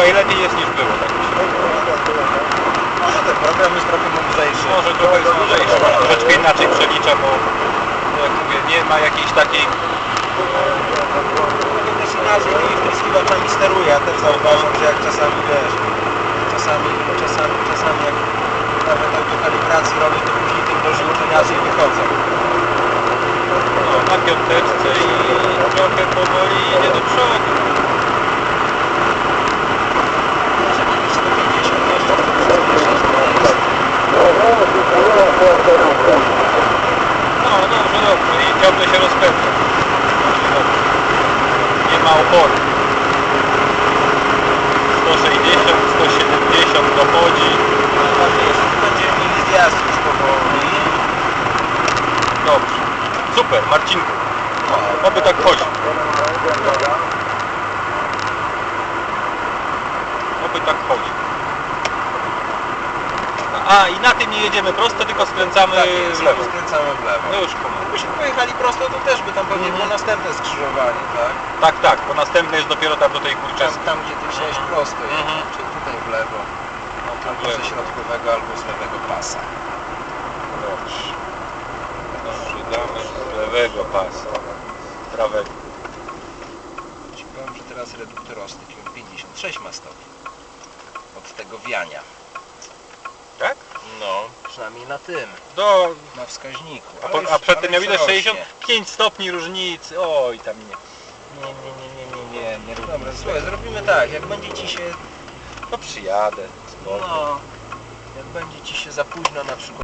Słuchaj, lepiej jest niż było, tak myślę. Może ten program jest trochę mądrzejszy. Może trochę jest lżejszy, troszeczkę inaczej przelicza, bo jak mówię, nie ma jakiejś takiej... Trochę też inaczej tymi wtryskiwaczami steruje. Ja też zauważam, że jak czasami wiesz, czasami, czasami, czasami jak nawet autokalibracji robię, to później te mnożniki inaczej wychodzą. No, na piąteczce i trochę powoli idzie do przodu. No, dobrze, dobrze. I ciągle się rozpędza. Dobrze, dobrze. Nie ma oporu. 160, 170 dochodzi. Że będziemy mieli zjazd już powoli. Dobrze. Super, Marcinku. Oby tak chodzi. Oby tak chodzi. A, i na tym nie jedziemy prosto, tylko skręcamy Tak jest, w lewo. skręcamy w lewo. No już. Gdybyśmy pojechali prosto, to też by tam pewnie było Mhm. następne skrzyżowanie, tak? Tak, tak, bo następny jest dopiero tam do tej Tam, tam gdzie ty wziąłeś prosto, Mhm. czyli tutaj w lewo. Albo ze środkowego, albo z lewego pasa. Dobrze. Przydamy z lewego pasa. Prawego. Ci powiem, że teraz reduktor ostry 56 ma stopni. Od tego wiania. No, przynajmniej na tym, Do... na wskaźniku. A, po, a przedtem miał rośnie. 65 stopni różnicy. Oj, tam nie. Nie, nie, nie, nie, nie, nie, nie Dobra, słuchaj, zrobimy tak, jak będzie ci się, No przyjadę. Spoko. no, jak będzie ci się za późno na przykład